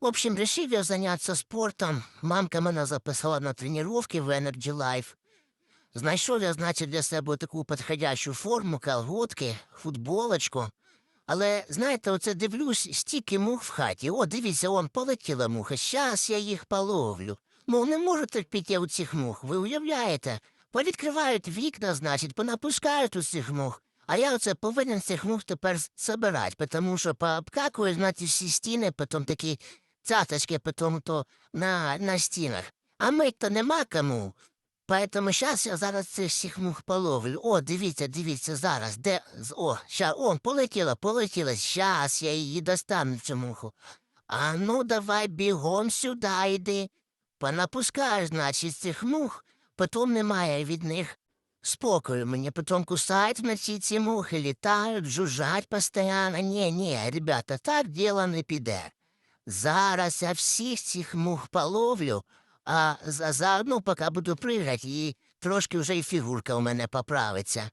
В общем, решив я заняться спортом. Мамка мене записала на тренування в Energy Life. Знайшов я, значить, для себе таку підходящу форму, колготки, футболочку. Але, знаєте, оце дивлюсь, стільки мух в хаті. О, дивіться, он полетіла муха. Щас я їх половлю. Мов не можу терпіти я у цих мух, ви уявляєте? Повідкривають вікна, значить, понапускають у цих мух. А я оце повинен цих мух тепер собирати, тому що пообкакую, значить, всі стіни, потім такі цяточки, потім то на, на стінах. А мить-то нема кому. Поэтому щас я зараз цих всіх мух половлю. О, дивіться, дивіться, зараз. Де? О, ща, о, полетіла, полетіла. Щас я її достану цю муху. А ну, давай бігом сюди йди. Понапускаєш, значить, цих мух, потім немає від них спокою мені, потім кусають вночі ці мухи, літають, жужжать постійно. Ні, ні, ребята, так діло не піде. Зараз я всіх цих мух половлю, а за- заодно поки буду пригати, і трошки вже і фігурка у мене поправиться.